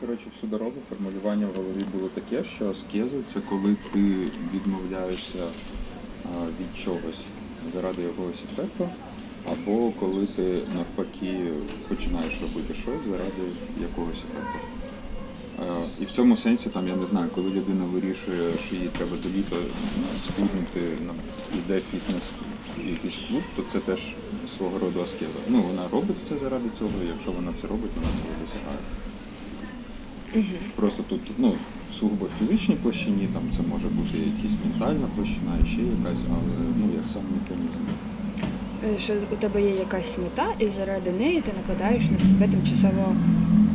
коротше, всю дорогу формулювання в голові було таке, що аскеза це коли ти відмовляєшся від чогось заради якогось ефекту, або коли ти навпаки починаєш робити щось заради якогось ефекту. І в цьому сенсі, там, я не знаю, коли людина вирішує, що їй треба до літа схуднути, ну, йде фітнес в якийсь клуб, то це теж свого роду аскеза. Ну, вона робить це заради цього, і якщо вона це робить, вона цього досягає. Просто тут, ну, сугубо в фізичній площині, там це може бути якась ментальна площина, ще якась, але ну, як сам механізм. Е, Що у тебе є якась мета, і заради неї ти накладаєш на себе тимчасово.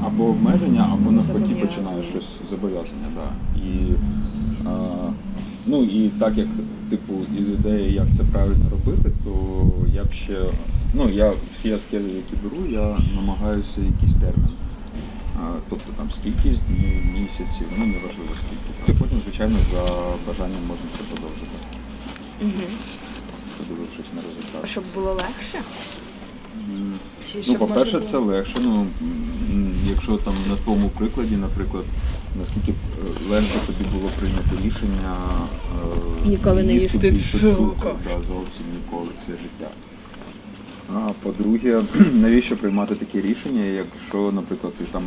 Або обмеження, або Або навпаки починаєш щось зобов'язання, так. І, а, ну, і так як, типу, із ідеї, як це правильно робити, то я б ще, ну, я всі аскези, які беру, я намагаюся якийсь термін. Тобто там скількись днів, місяців, ну неважливо скільки. І потім, звичайно, за бажанням можна це продовжити, Угу. подивившись на результат. Щоб було легше? Чи Ну, щоб по-перше, можна це було- легше. Ну, м, якщо там на твоєму прикладі, наприклад, наскільки е, легше тобі було прийняти рішення е, Ніколи не їсти більше цукру. да, зовсім ніколи все життя. А по-друге, навіщо приймати такі рішення, якщо, наприклад, ти там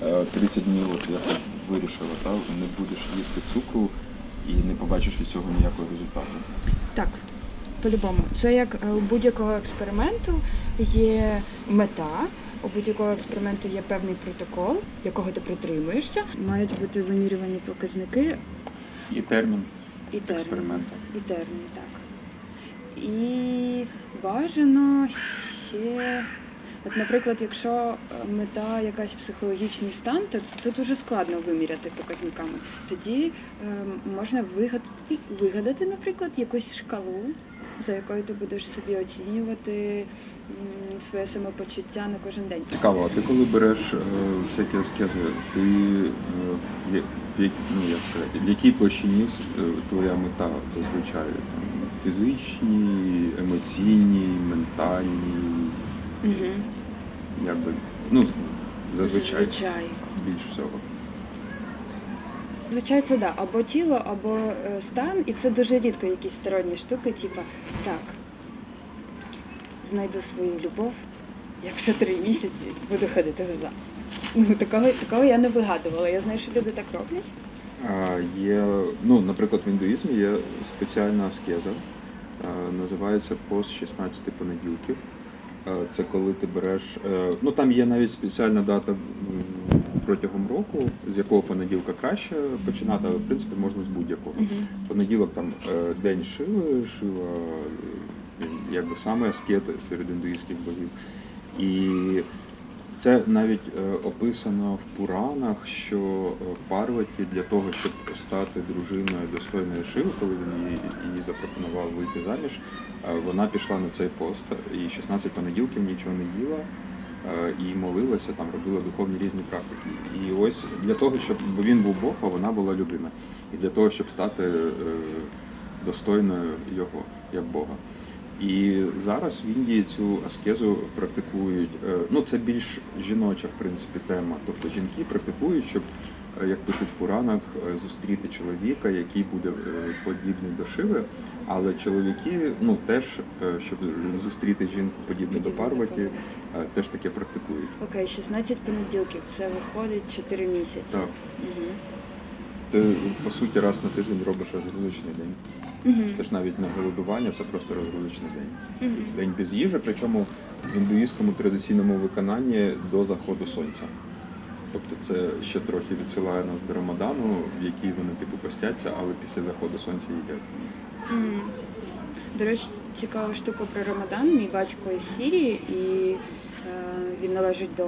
30 днів, от як ти вирішила, та, не будеш їсти цукру і не побачиш від цього ніякого результату. Так, по-любому. Це як е, у будь-якого експерименту є мета. У будь-якого експерименту є певний протокол, якого ти притримуєшся. Мають бути вимірювані показники І термін і термін. експерименту. І термін, так. І бажано ще. От, наприклад, якщо е, мета якась психологічний стан, то це дуже складно виміряти показниками. Тоді е, можна вигадати, вигадати, наприклад, якусь шкалу, за якою ти будеш собі оцінювати м, своє самопочуття на кожен день. Цікаво, а ти коли береш е, всякі аскези, ти е, в, як- ну, як сказати, в якій площині е, твоя мета зазвичай? Там, фізичній, емоційній, ментальній, Угу. Якби, ну, зазвичай Зазвичай. більш всього. Зазвичай це да, або тіло, або е, стан, і це дуже рідко якісь сторонні штуки, типу, так, знайду свою любов, якщо три місяці буду ходити в зал. Ну, такого, такого я не вигадувала. Я знаю, що люди так роблять. А, є, ну, наприклад, в індуїзмі є спеціальна аскеза, е, називається пост 16 понеділків. Е, Це коли ти береш. е, Ну там є навіть спеціальна дата протягом року, з якого понеділка краще починати, але в принципі можна з будь-якого. Понеділок там е, день шили, Шива е, якби саме аскети серед індуїзьких богів. І це навіть е, описано в Пуранах, що е, Парваті для того, щоб стати дружиною достойної Шиви, коли він їй, їй запропонував вийти заміж, е, вона пішла на цей пост і 16 понеділків нічого не їла. І молилася, там робила духовні різні практики. І ось для того, щоб бо він був Бог, а вона була людина. І для того, щоб стати достойною його як Бога. І зараз в Індії цю аскезу практикують. е, Ну це більш жіноча, в принципі, тема. Тобто жінки практикують, щоб, е, як пишуть в Пуранах, е, зустріти чоловіка, який буде подібний до Шиви. Але чоловіки, ну теж, щоб зустріти жінку подібну до Парваті, теж таке практикують. Окей, 16 понеділків, це виходить 4 місяці. Так. Угу. Ти по суті раз на тиждень робиш розгрузочний день. Угу. Це ж навіть не голодування, це просто розгрузочний день. Угу. День без їжі, причому в індуїзькому традиційному виконанні до заходу сонця. Тобто це ще трохи відсилає нас до Рамадану, в який вони типу постяться, але після заходу сонця їдять. Мгм. До речі, цікава штука про Рамадан. Мій батько із Сірії, і він належить до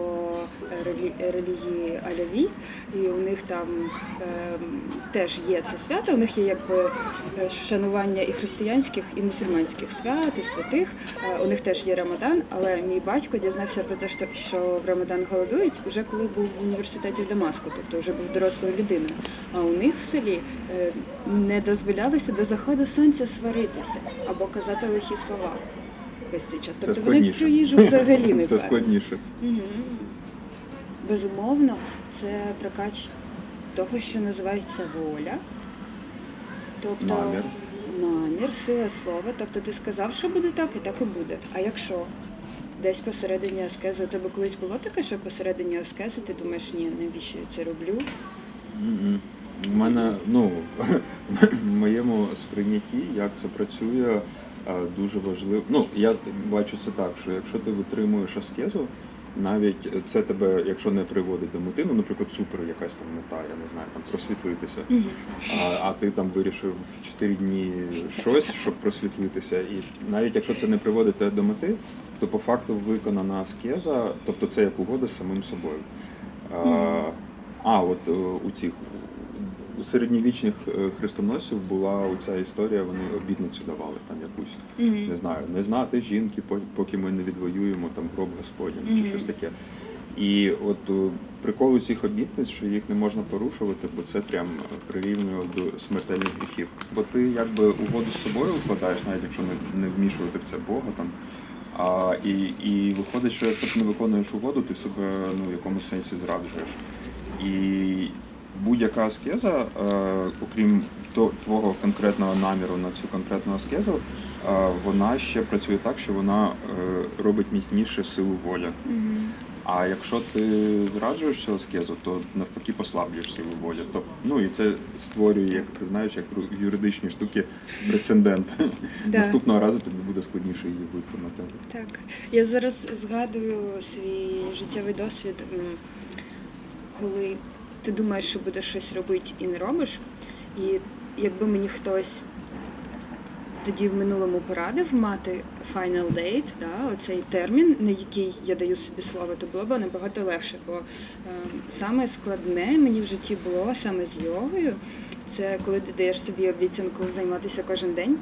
е, релігії Аляві, і у них там е, теж є це свято. У них є якби е, шанування і християнських, і мусульманських свят, і святих. Е, у них теж є Рамадан, але мій батько дізнався про те, що, в Рамадан голодують, уже коли був в університеті в Дамаску, тобто вже був дорослою людиною. А у них в селі е, не дозволялося до заходу сонця сваритися або казати лихі слова. Весь цей час. Це Тобто вони про їжу взагалі не Це складніше. Безумовно, це прокач того, що називається воля. Тобто Намір. намір, сила слова. Тобто ти сказав, що буде так, і так і буде. А якщо десь посередині аскези, у тебе колись було таке, що посередині аскези ти думаєш, ні, навіщо я це роблю? У мене, ну, в моєму сприйнятті, як це працює, дуже важливо. Ну, я бачу це так, що якщо ти витримуєш аскезу, навіть це тебе, якщо не приводить до мети, ну, наприклад, супер якась там мета, я не знаю, там просвітлитися. А, а ти там вирішив 4 дні щось, щоб просвітлитися. І навіть якщо це не приводить тебе до мети, то по факту виконана аскеза, тобто це як угода з самим собою. А, Мгм. а от е, у цих у середньовічних е, хрестоносців була оця історія, вони обітницю давали там якусь, Мгм. не знаю, не знати жінки, поки ми не відвоюємо там гроб Господній Мгм. чи щось таке. І от е, прикол у цих обітниць, що їх не можна порушувати, бо це прям прирівнює до смертельних гріхів. Бо ти якби угоду з собою вкладаєш, навіть якщо не, не вмішувати в це Бога там. А, і, і виходить, що якщо ти не виконуєш угоду, ти себе ну, в якомусь сенсі зраджуєш. І будь-яка аскеза, е, окрім то- твого конкретного наміру на цю конкретну аскезу, е, вона ще працює так, що вона е, робить міцніше силу волі. Мгм. А якщо ти зраджуєш цю аскезу, то навпаки послаблюєш силу волі. Тобто, ну і це створює, як ти знаєш, як в юридичній штуки прецедент. Да. Наступного разу тобі буде складніше її виконати. Так, я зараз згадую свій життєвий досвід, коли ти думаєш, що будеш щось робити і не робиш. І якби мені хтось тоді в минулому порадив мати final date, да, оцей термін, на який я даю собі слово, то було б набагато легше. Бо е, саме складне мені в житті було саме з йогою. Це коли ти даєш собі обіцянку займатися кожен день.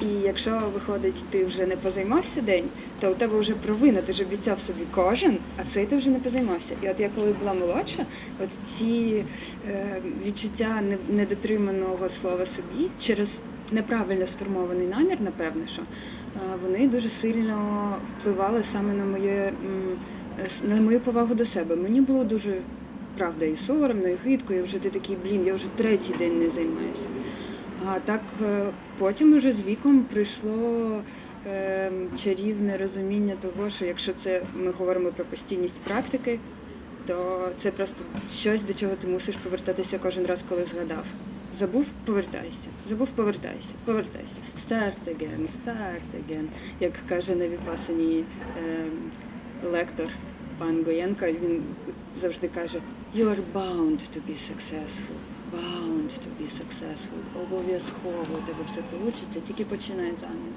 І якщо виходить, ти вже не позаймався день, то у тебе вже провина, ти ж обіцяв собі кожен, а цей ти вже не позаймався. І от я коли була молодша, от ці е, відчуття недотриманого слова собі через неправильно сформований намір, напевне, що е, вони дуже сильно впливали саме на моє на мою повагу до себе. Мені було дуже правда і соромно, і гидко, і вже ти такий, блін, я вже третій день не займаюся. А так е, потім уже з віком прийшло е, чарівне розуміння того, що якщо це ми говоримо про постійність практики, то це просто щось, до чого ти мусиш повертатися кожен раз, коли згадав. Забув, повертайся, забув, повертайся, повертайся. Start again, start again. Як каже на віпасані е, лектор пан Гоєнко, він завжди каже: You are bound to be successful. Bound to be successful. Обов'язково у тебе все вийде, тільки починай заново.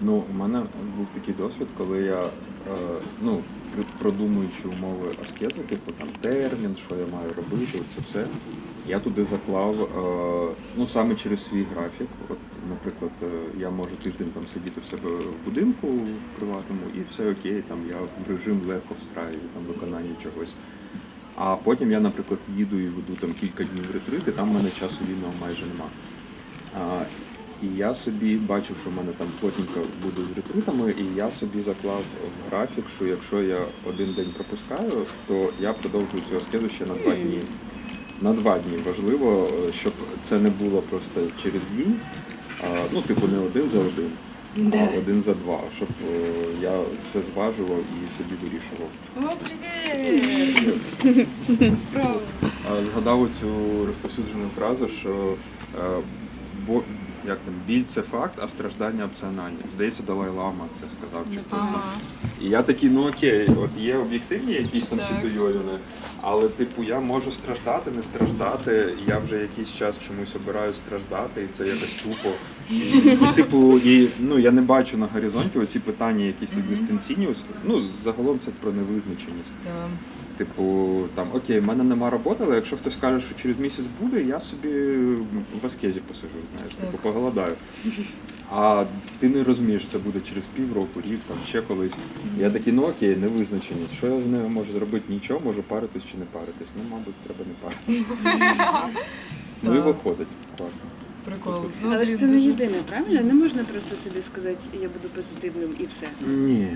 Ну, у мене був такий досвід, коли я, е, ну, продумуючи умови аскези, типу там термін, що я маю робити, це все. Я туди заклав, е, ну саме через свій графік. От, наприклад, е, я можу тиждень там сидіти в себе в будинку в приватному, і все окей, там я в режим легко встраюю там виконання чогось. А потім я, наприклад, їду і веду там кілька днів ретрит, і там в мене часу вільного майже нема. А, і я собі бачив, що в мене там плотненько буде з ретритами, і я собі заклав в графік, що якщо я один день пропускаю, то я продовжую цю аскезу ще на два дні. На два дні важливо, е, щоб це не було просто через день, а, ну, типу, не один за один, а один за два, щоб е, я все зважував і собі вирішував. О, привіт! Справа. Згадав цю розповсюджену фразу, що е, бо як там біль це факт, а страждання опціональне. Здається, Далай Лама це сказав чи хтось там. І я такий, ну окей, от є об'єктивні якісь там Так. світойовини, але типу я можу страждати, не страждати. Я вже якийсь час чомусь обираю страждати, і це якось тупо. І, типу, і ну я не бачу на горизонті оці питання, якісь екзистенційні. Ну загалом це про невизначеність. Да. Типу, там окей, в мене нема роботи, але якщо хтось каже, що через місяць буде, я собі в аскезі посижу, знаєш, типу, поголодаю. А ти не розумієш, це буде через півроку, рік, там ще колись. Я такий, ну окей, невизначеність. Що я з нею можу зробити? Нічого, можу паритись чи не паритись. Ну, мабуть, треба не паритись. Ну і виходить. Класно. Прикол. Ну, Але ж блін, це не дуже- єдине, правильно? Не можна просто собі сказати, я буду позитивним і все. Ні, ні.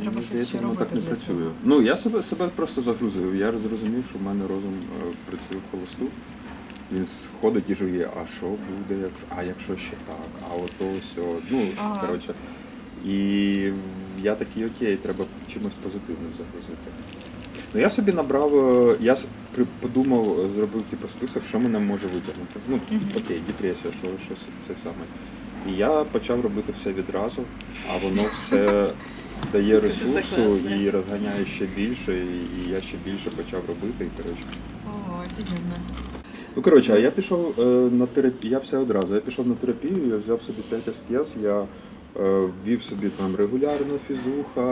Треба мені щось здається, ще воно так не для працює. цього. Ну я себе себе просто загрузив. Я зрозумів, що в мене розум е, працює в холосту. Він сходить і жує, а що буде, якщо, а якщо ще так, а ото все. Ну, Ага. коротше. І я такий, окей, треба чимось позитивним загрузити. Ну я собі набрав, е, я подумав, е, зробив типу список, що мене може витягнути. Ну, окей, депресія, що, що це саме. І я почав робити все відразу, а воно все дає ресурсу і розганяє ще більше, і я ще більше почав робити. І, коротше. О, офігенно. Ну коротше, а я пішов е, на терапію, я все одразу. Я пішов на терапію, я взяв собі 5 аскез, я ввів собі там регулярну фізуха,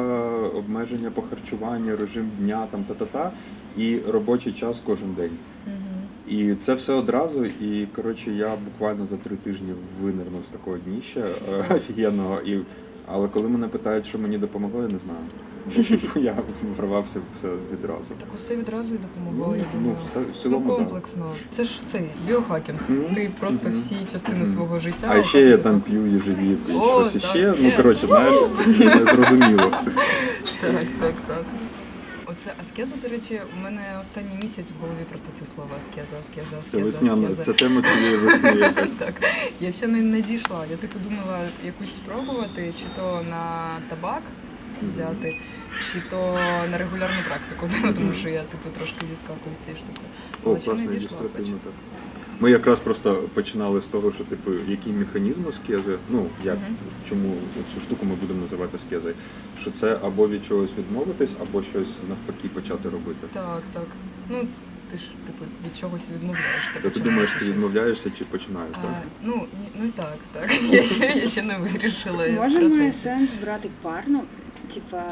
обмеження по харчуванню, режим дня, там та-та-та, і робочий час кожен день. Угу. І це все одразу. І коротше, я буквально за три тижні винирнув з такого дніща е, офігенного. І, але коли мене питають, що мені допомогло, я не знаю. Я врвався все відразу. Так усе відразу і допомогло, я ну, все, в Ну, комплексно. да. комплексно. Це ж цей біохакінг. Мгм. Ти просто всі частини Мгм. свого життя. А ще я там п'ю їжевік і щось ще. іще. Ну коротше, знаєш, незрозуміло. Так, так, так. Оце аскеза, до речі, у мене останній місяць в голові просто це слово аскеза, аскеза, Це аскеза, весняна, аскеза. це тема цієї весни. Так, я ще не, не дійшла. Я типу думала якусь спробувати, чи то на табак взяти, чи то на регулярну практику, тому що я типу трошки зіскакую з цієї штуки. О, Але ще не класно, дійшла, ілюстративно хочу. так. Ми якраз просто починали з того, що типу, який механізм аскези, ну як Мгм. чому цю штуку ми будемо називати аскезою, що це або від чогось відмовитись, або щось навпаки почати робити. Так, так. Ну, ти ж типу від чогось відмовляєшся. Та ти думаєш, ти щось. відмовляєшся чи починаєш, А, так? ну, ні, ну так, так. Я ще, я ще не вирішила. Може, має сенс брати парну, типа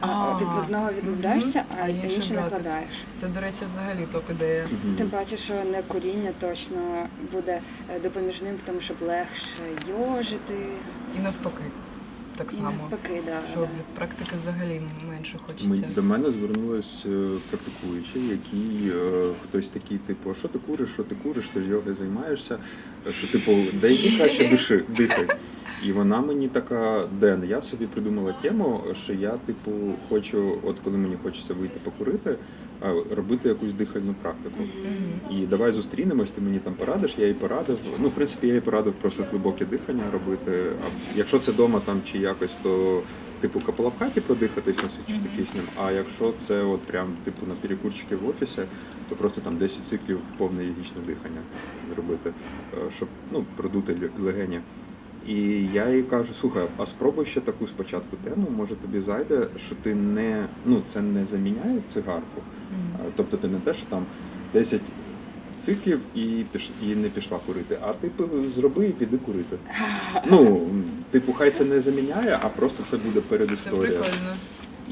А, від одного відмовляєшся, а інше інше накладаєш. Це, до речі, взагалі топ-ідея. Тим паче, що не куріння точно буде е, допоміжним в тому, щоб легше йожити. І навпаки. Так І само. навпаки, да, Що да. від практики взагалі менше хочеться. Ми, до мене звернулись е, практикуючі, які е, хтось такий, типу, а що ти куриш, що ти куриш, ти ж йогою займаєшся, Е, що типу, дай йди краще диши, дихай. І вона мені така, Ден, я собі придумала тему, що я, типу, хочу, от коли мені хочеться вийти покурити, робити якусь дихальну практику. І давай зустрінемось, ти мені там порадиш, я їй порадив. Ну, в принципі, я їй порадив просто глибоке дихання робити. А якщо це вдома там чи якось, то типу капала в хаті продихатись насичити киснем. А якщо це от прям типу на перекурчики в офісі, то просто там 10 циклів повне ягічне дихання зробити, е, щоб ну, продути ле- легені. І я їй кажу, слухай, а спробуй ще таку спочатку тему, може тобі зайде, що ти не ну це не заміняє цигарку, а, Тобто ти не те, що там 10 циклів і піш і не пішла курити, а типу зроби і піди курити. Ну, типу, хай це не заміняє, а просто це буде Це прикольно.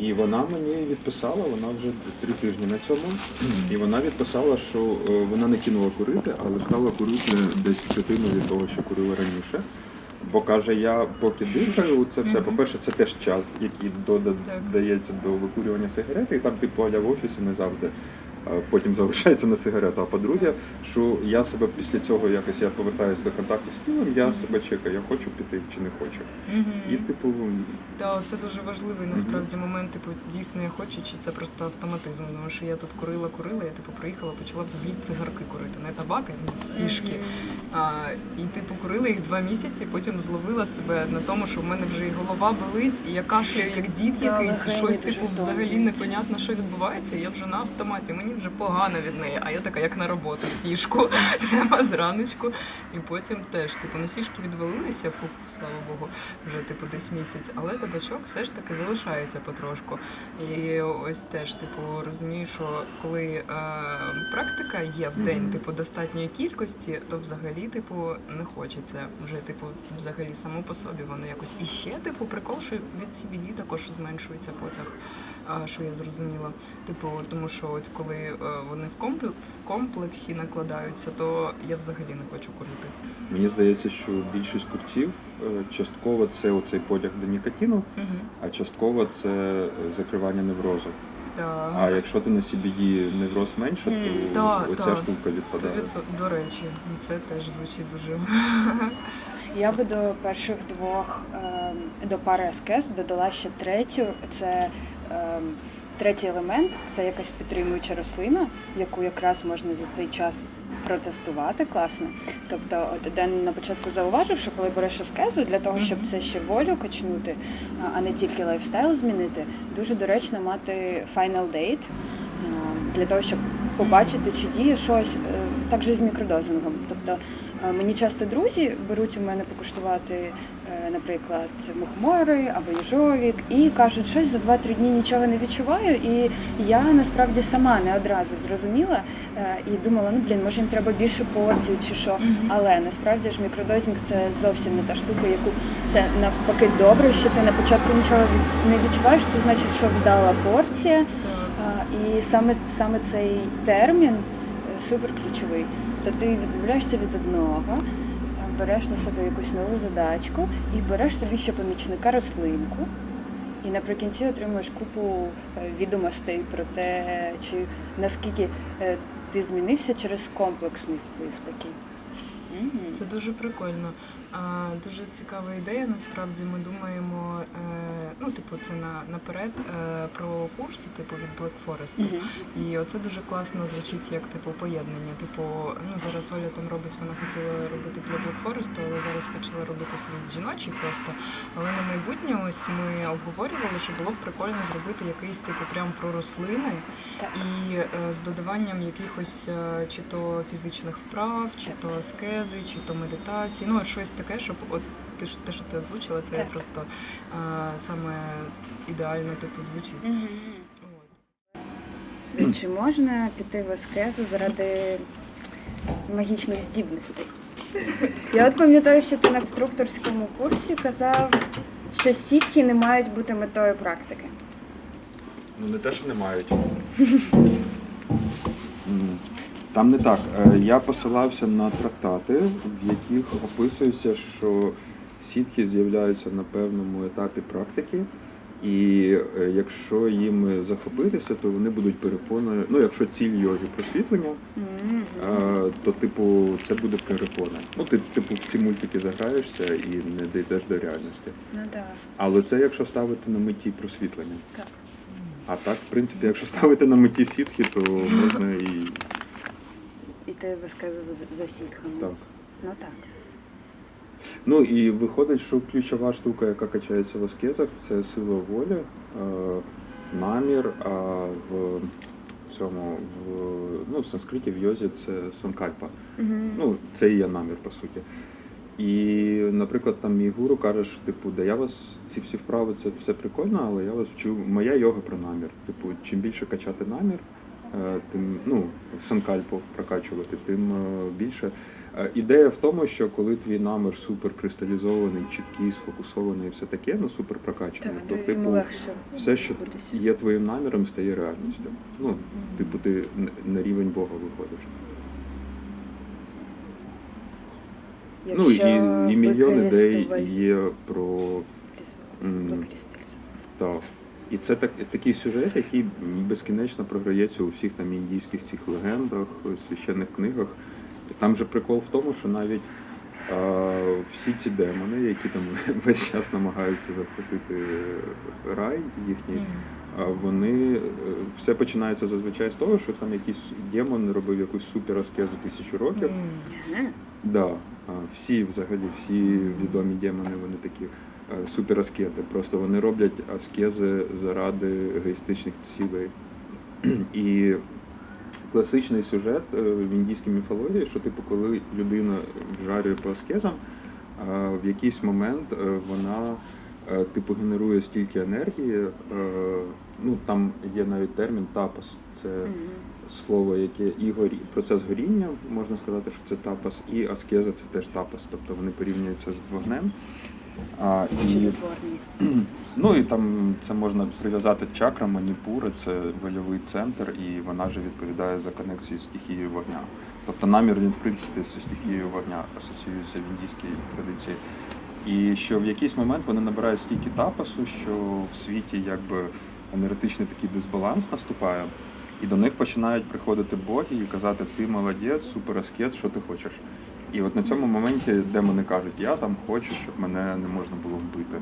І вона мені відписала, вона вже три тижні на цьому. І вона відписала, що е, вона не кинула курити, але стала курити десь третину від того, що курила раніше. Бо каже, я поки дихаю, це все. Мгм. По-перше, це теж час, який додається до викурювання сигарети, і там типу аля в офісі не завжди. Потім залишається на сигарету. А по-друге, що я себе після цього якось я повертаюся до контакту з тілом, я себе чекаю, я хочу піти чи не хочу. Мгм. І типу, Так, це дуже важливий насправді момент, типу, дійсно я хочу, чи це просто автоматизм. Тому що я тут курила, курила, я типу приїхала, почала взагалі цигарки курити. Не табак, а сішки. А, і типу курила їх два місяці, потім зловила себе на тому, що в мене вже і голова болить, і я кашляю як дід якийсь, і щось типу взагалі непонятно, що відбувається. Я вже на автоматі, мені вже погано від неї, а я така, як на роботу, сішку, прямо зраночку. І потім теж, типу, ну сішки відвалилися, фу, слава Богу, вже типу десь місяць, але табачок все ж таки залишається потрошку. І ось теж, типу, розумію, що коли е, практика є в день, Мгм. типу, достатньої кількості, то взагалі, типу, не хочеться вже, типу, взагалі само по собі воно якось. І ще, типу, прикол, що від CBD також зменшується потяг, що я зрозуміла. Типу, тому що от коли е, вони в комплексі, накладаються, то я взагалі не хочу курити. мені здається, що більшість курців е, частково це оцей потяг до нікотину, Угу. а частково це е, закривання неврозу. Так. А якщо ти на CBD невроз менше, то Мгм. Так, оця так. штука відпадає. До речі, це теж звучить дуже. Я би до перших двох ем, до пари аскез додала ще третю. Це третій елемент це якась підтримуюча рослина, яку якраз можна за цей час протестувати класно. Тобто, от Ден на початку зауважив, що коли береш аскезу, для того, щоб це ще волю качнути, а- не тільки лайфстайл змінити, дуже доречно мати final date, е, для того, щоб побачити, чи діє щось е, так же з мікродозингом. Тобто е, мені часто друзі беруть у мене покуштувати, наприклад, мухомори або їжовік, і кажуть, щось за 2-3 дні нічого не відчуваю. І я насправді сама не одразу зрозуміла е, і думала, ну блін, може їм треба більше порцію чи що. Але насправді ж мікродозінг це зовсім не та штука, яку це навпаки добре, що ти на початку нічого не відчуваєш. Це значить, що вдала порція. І саме, саме цей термін е, супер ключовий. То ти відмовляєшся від одного, е, береш на себе якусь нову задачку і береш собі ще помічника рослинку. І наприкінці отримуєш купу е, відомостей про те, чи наскільки е, ти змінився через комплексний вплив такий. Це дуже прикольно. Дуже цікава ідея. Насправді ми думаємо, е, ну, типу, це на, наперед е, про курси, типу від Black Forest. Мгм. І оце дуже класно звучить як типу поєднання. Типу, ну зараз Оля там робить, вона хотіла робити для Black Forest, але зараз почала робити світ жіночий просто. Але на майбутнє ось ми обговорювали, що було б прикольно зробити якийсь типу прям про рослини Так. і е, з додаванням якихось чи то фізичних вправ, чи то аскези, чи то медитації. Ну, щось таке, щоб от ти ж те, що ти озвучила, це Так. просто е, саме ідеально типу звучить. Мгм. От. Чи можна піти в аскезу заради магічних здібностей? Я от пам'ятаю, що ти на інструкторському курсі казав, що сітхи не мають бути метою практики. Ну не те, що не мають. Там не так. Е, Я посилався на трактати, в яких описується, що сітхи з'являються на певному етапі практики, і е, якщо їм захопитися, то вони будуть перепоною. Ну, якщо ціль йоги просвітлення, е, то типу це буде перепона. Ну, ти типу в ці мультики заграєшся і не дійдеш до реальності. Ну так. Але це якщо ставити на меті просвітлення. Так. А так, в принципі, якщо ставити на меті сітхи, то можна і Іти в аскезу за, за так. Ну так. Ну і виходить, що ключова штука, яка качається в аскезах, це сила волі, е, намір, а в цьому в, ну, в санскриті в йозі це санкальпа. Мгм. Ну, це і є намір, по суті. І, наприклад, там мій гуру каже, що типу, да я вас ці всі вправи, це все прикольно, але я вас вчу. Моя йога про намір. Типу, чим більше качати намір, тим ну, санкальпу прокачувати, тим е, більше. Е, Ідея в тому, що коли твій намір супер кристалізований, чіткий, сфокусований і все таке, ну супер прокачаний, Так, то типу легше. все, що є твоїм наміром, стає реальністю. Ну, типу, ти на рівень Бога виходиш. Ну і, і мільйон ідей є про Мгм. Викристалізувати. так. І це так, такий сюжет, який безкінечно програється у всіх там індійських цих легендах, священних книгах. Там же прикол в тому, що навіть е, всі ці демони, які там весь час намагаються захопити рай їхній, вони е, все починається зазвичай з того, що там якийсь демон робив якусь супераскезу тисячу років. Да, всі взагалі, всі відомі демони, вони такі супераскети. Просто вони роблять аскези заради егоїстичних цілей. І класичний сюжет е, в індійській міфології, що типу, коли людина вжарює по аскезам, в якийсь момент е, вона е, типу генерує стільки енергії. е, Ну там є навіть термін тапас. Це Мгм. слово, яке і горі... процес горіння, можна сказати, що це тапас, і аскеза це теж тапас, тобто вони порівнюються з вогнем. А, і, ну і там це можна прив'язати чакра, маніпури, це вольовий центр, і вона вже відповідає за конекцію з стихією вогня. Тобто намір він, в принципі, зі стихією вогня асоціюється в індійській традиції. І що в якийсь момент вони набирають стільки тапасу, що в світі якби енергетичний такий дисбаланс наступає, і до них починають приходити боги і казати: ти молодець, супер аскет, що ти хочеш. І от на цьому моменті демони кажуть, я там хочу, щоб мене не можна було вбити.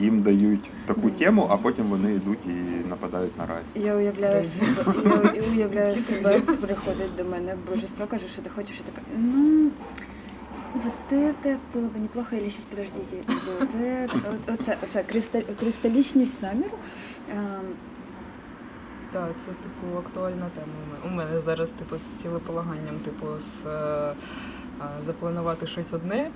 Їм дають таку тему, а потім вони йдуть і нападають на рай. Я уявляю Crazy. себе, я уявляю Хитрий. себе, приходить до мене божество, каже, що ти хочеш, і така, ну, вот это было бы неплохо, или сейчас, подождите, вот это, от, оце, оце, кристаль, кристалічність наміру. Ем, Так, це типу актуальна тема. у мене. У мене зараз типу з цілеполаганням, типу, з, е, а, запланувати щось одне.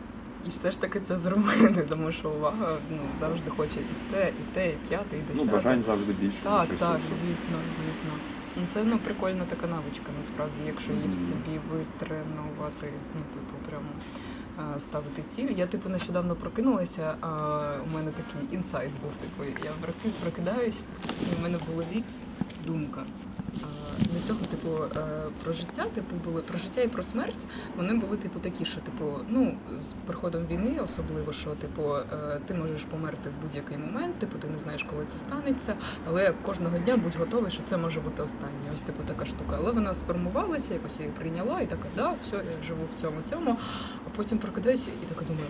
І все ж таки це зробити, тому що увага ну, завжди хоче і те, і те, і п'яте, і Ну, десяте. бажань завжди більше. Так, ніж так, ресурсів. звісно, звісно. Ну, Це ну, прикольна така навичка, насправді, якщо її в собі витренувати, ну, типу, прямо ставити ціль. Я, типу, нещодавно прокинулася, а у мене такий інсайт був, типу, я прокидаюсь, і в мене в голові думка. А, До цього, типу, е, про життя, типу, були про життя і про смерть. Вони були, типу, такі, що, типу, ну, з приходом війни, особливо, що, типу, е, ти можеш померти в будь-який момент, типу, ти не знаєш, коли це станеться, але кожного дня будь готовий, що це може бути останнє. Ось типу така штука. Але вона сформувалася, якось її прийняла, і така, да, все, я живу в цьому цьому. А потім прокидаюся і така думаю,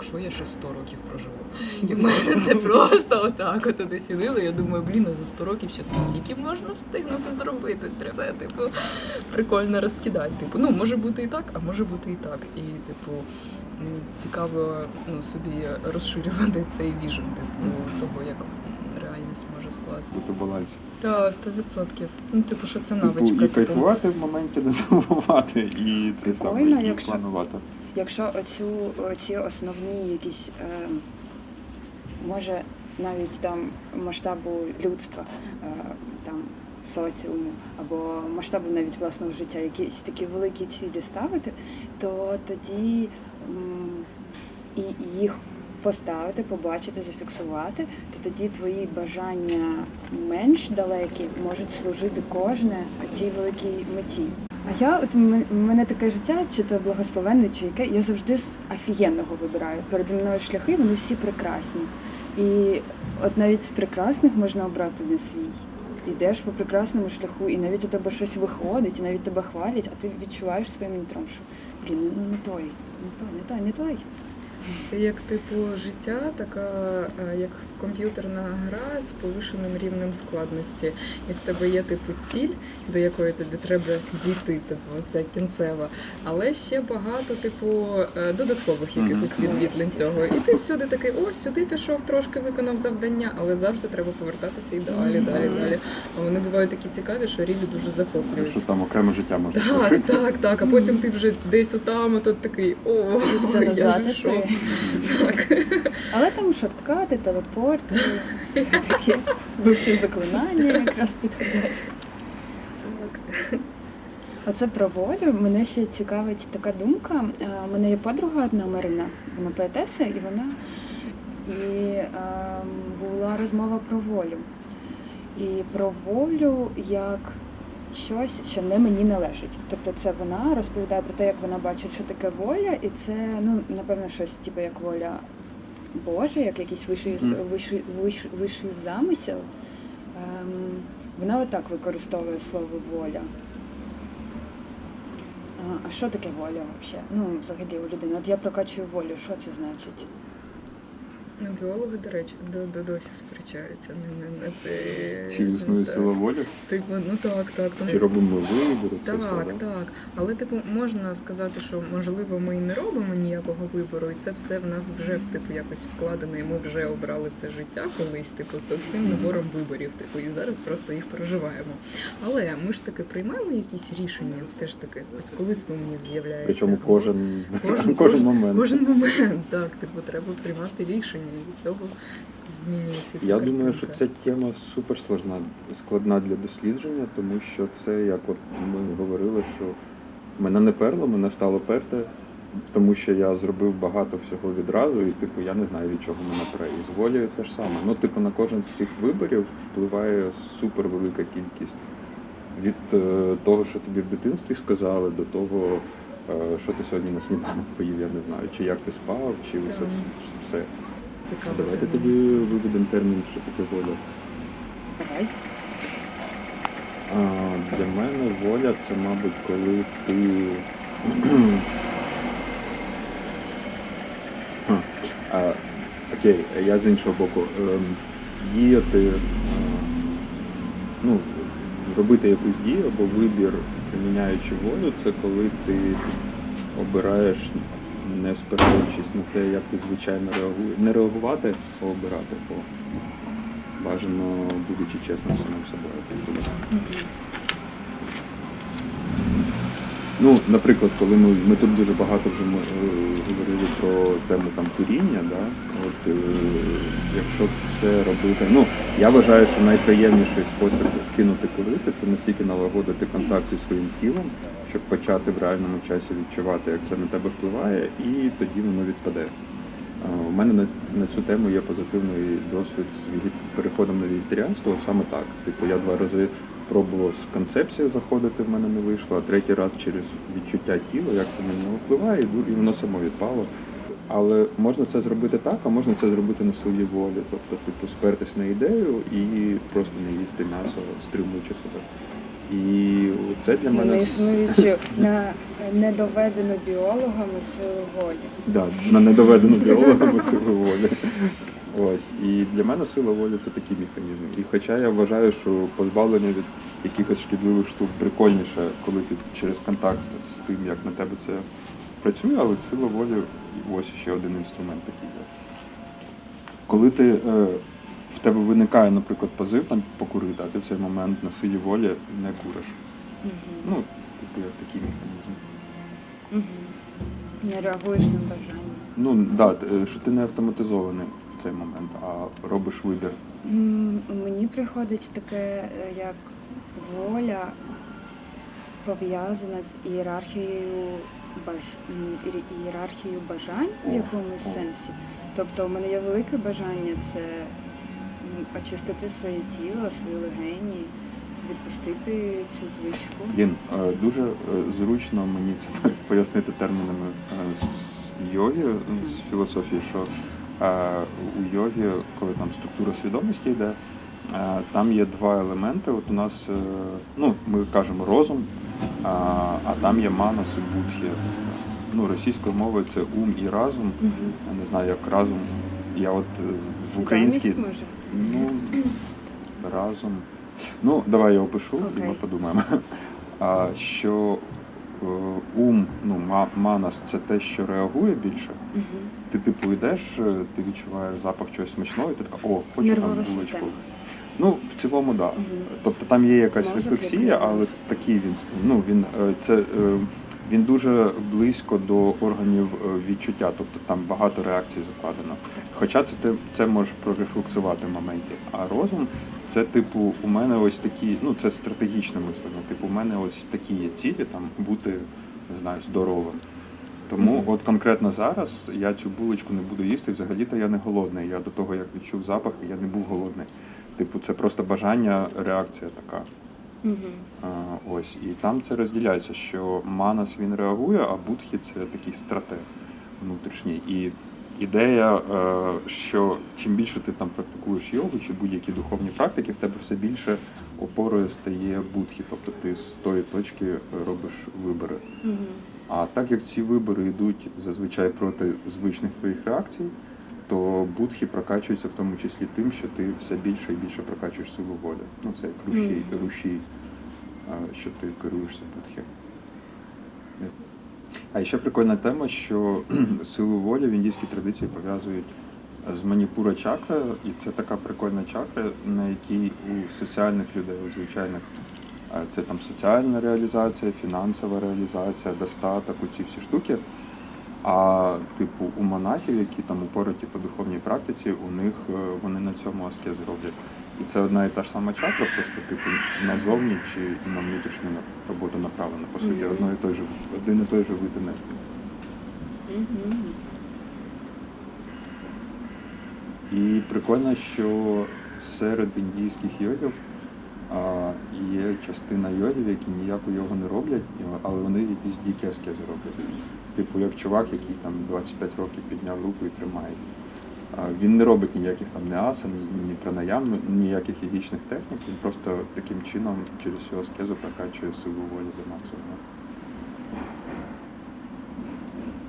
якщо я ще 100 років проживу? І в мене це просто отак от туди. Я думаю, блін, а за 100 років ще стільки можна встигнути зробити. Треба це, типу, прикольно розкидати. Типу, ну може бути і так, а може бути і так. І, типу, цікаво ну, собі розширювати цей віжен, типу, того, як реальність може скласти. Бути балансі. Та 100%. Ну, типу, що це Типу, навичка. і типу. кайфувати в моменті не забувати, і це саме і якщо- планувати. Якщо оцю, ці основні якісь, е, може навіть там масштабу людства, е, там соціуму або масштабу навіть власного життя, якісь такі великі цілі ставити, то тоді м, і їх поставити, побачити, зафіксувати, то тоді твої бажання менш далекі можуть служити кожне цій великій меті. А я, от м- мене таке життя, чи то благословенне, чи яке, я завжди з офігенного вибираю. Переді мною шляхи, вони всі прекрасні. І от навіть з прекрасних можна обрати не свій. Йдеш по прекрасному шляху, і навіть у тебе щось виходить, і навіть тебе хвалять, а ти відчуваєш своїм нутром, що блін, ну не той, не той, не той, не той. Це як типу життя, така е, як комп'ютерна гра з повишеним рівнем складності. І в тебе є типу ціль, до якої тобі треба дійти, типу ця кінцева. Але ще багато, типу, е, додаткових якихось відвідлень цього. І ти всюди такий, о, сюди пішов, трошки виконав завдання, але завжди треба повертатися і далі, далі, далі. А вони бувають такі цікаві, що рівні дуже захоплюють. Що там окреме життя можна Так, так, так. А потім ти вже десь отам, а тут такий, о, Це я же що. Так. Але там шорткати, телепорти, таке. Вивчив заклинання якраз підходяще. Оце про волю. Мене ще цікавить така думка. У мене є подруга одна Марина, вона поетеса, і вона і е, була розмова про волю. І про волю як щось, що не мені належить. Тобто це вона розповідає про те, як вона бачить, що таке воля, і це ну напевно щось, типу як воля Божа, як якийсь вищий, вищий, вищий, вищий замисел. Ем, вона отак використовує слово воля. А, що таке воля взагалі? Ну, взагалі у людини. От я прокачую волю, що це значить? Ну, біологи, до речі, до, до досі сперечаються на, на, на це. Чи існує так. сила волі? Типу, ну так, так. Тому... Чи робимо вибір? Це Так, все, да? так. Але типу можна сказати, що можливо ми і не робимо ніякого вибору, і це все в нас вже типу якось вкладено, і ми вже обрали це життя колись, типу, з цим набором виборів. Типу, і зараз просто їх проживаємо. Але ми ж таки приймаємо якісь рішення, все ж таки, ось коли сумнів з'являється. Причому кожен, Кожен- кожен момент. Кожен момент, так, типу, треба приймати рішення, від цього змінюється. Я думаю, що ця тема супер складна, для дослідження, тому що це, як от ми говорили, що мене не перло, мене стало перте, тому що я зробив багато всього відразу, і типу я не знаю від чого мене пере. І з волею те ж саме. Ну, типу, на кожен з цих виборів впливає супер велика кількість. Від е, того, що тобі в дитинстві сказали, до того, е, що ти сьогодні на сніданок поїв, я не знаю, чи як ти спав, чи це все. Цікаво. Давайте тоді виведемо термін, що таке воля. Давай. А, Для мене воля це, мабуть, коли ти. А, Окей, я з іншого боку. Ем, Діяти, е, ну, робити якусь дію або вибір, приміняючи волю, це коли ти обираєш, не спираючись на те, як ти звичайно реагуєш. Не реагувати, а обирати, бо бажано будучи чесним самим собою. Ну, наприклад, коли ми, ми тут дуже багато вже е, говорили про тему там куріння, да? от е, якщо це робити, ну я вважаю, що найприємніший спосіб кинути курити це настільки налагодити контакт зі своїм тілом, щоб почати в реальному часі відчувати, як це на тебе впливає, і тоді воно відпаде. У мене на, на цю тему є позитивний досвід з переходом на вегетаріанство. Саме так. Типу, я два рази пробував з концепції заходити, в мене не вийшло, а третій раз через відчуття тіла, як це на нього впливає, і воно само відпало. Але можна це зробити так, а можна це зробити на своїй волі. Тобто, типу, спертись на ідею і просто не їсти м'ясо, стримуючи себе. І це для мене неіснуючу, на недоведену біологами силу волі. Да, на недоведену біологами силу волі. Ось. І для мене сила волі це такий механізм. І хоча я вважаю, що позбавлення від якихось шкідливих штук прикольніше, коли ти через контакт з тим, як на тебе це працює, але сила волі ось ще один інструмент такий є. Коли ти, е, в тебе виникає, наприклад, позив там покурити, а ти в цей момент на силі волі не куриш. Ну, типу, як такий механізм. Угу. Не реагуєш на бажання. Ну да, що ти не автоматизований в цей момент, а робиш вибір. Мені приходить таке, е, як воля пов'язана з ієрархією баж... ієрархією бажань в якомусь сенсі. Тобто у мене є велике бажання це очистити своє тіло, свої легені, відпустити цю звичку. Дін, е, дуже е, зручно мені це пояснити термінами з йоги, з філософії, що у йогі, коли там структура свідомості йде, там є два елементи. От у нас, е, ну, ми кажемо розум, а, там є манас і будхи. Ну, російською мовою це ум і разум. Угу. Я не знаю, як разум. Я от е, в українській? Ну, разом. Ну, давай я опишу і ми подумаємо. Що ум, ну, манас це те, що реагує більше. Угу. Ти типу йдеш, е, ти відчуваєш запах чогось смачного, і ти така, о, хочу там булочку. Ну, в цілому, так. Да. Тобто там є якась як рефлексія, але такий він ну він е, це е, він дуже близько до органів е, відчуття, тобто там багато реакцій закладено. Хоча це ти це можеш прорефлексувати в моменті. А розум це типу у мене ось такі, ну це стратегічне мислення. Типу, у мене ось такі є цілі, там бути не знаю, здоровим. Тому Мгм. от конкретно зараз я цю булочку не буду їсти. Взагалі-то я не голодний. Я до того, як відчув запах, я не був голодний. Типу, це просто бажання, реакція така. Угу. А, ось. І там це розділяється, що манас він реагує, а будхі це такий стратег внутрішній. І ідея, е, що чим більше ти там практикуєш йогу чи будь-які духовні практики, в тебе все більше опорою стає будхі, тобто ти з тої точки робиш вибори. Угу. А так як ці вибори йдуть зазвичай проти звичних твоїх реакцій, то будхи прокачуються в тому числі тим, що ти все більше і більше прокачуєш силу волі. Ну це як рушій, Мгм. рушій, що ти керуєшся будхи. А ще прикольна тема, що силу волі в індійській традиції пов'язують з маніпура чакра, і це така прикольна чакра, на якій у соціальних людей, у звичайних Це там соціальна реалізація, фінансова реалізація, достаток, ці всі штуки. А типу у монахів, які там упороті по духовній практиці, у них е, вони на цьому аскез роблять. І це одна і та ж сама чакра, просто типу назовні чи на внутрішню роботу направлена. По суті, Мгм. одно і той же, один і той же вид енергії. Угу. І прикольно, що серед індійських йогів а, є частина йогів, які ніяку йогу не роблять, але вони якісь дикі аскези роблять. Типу, як чувак, який там 25 років підняв руку і тримає. її. Він не робить ніяких там не ні, ні пранаям, ніяких йогічних технік. Він просто таким чином через цю аскезу прокачує силу волі до максимуму.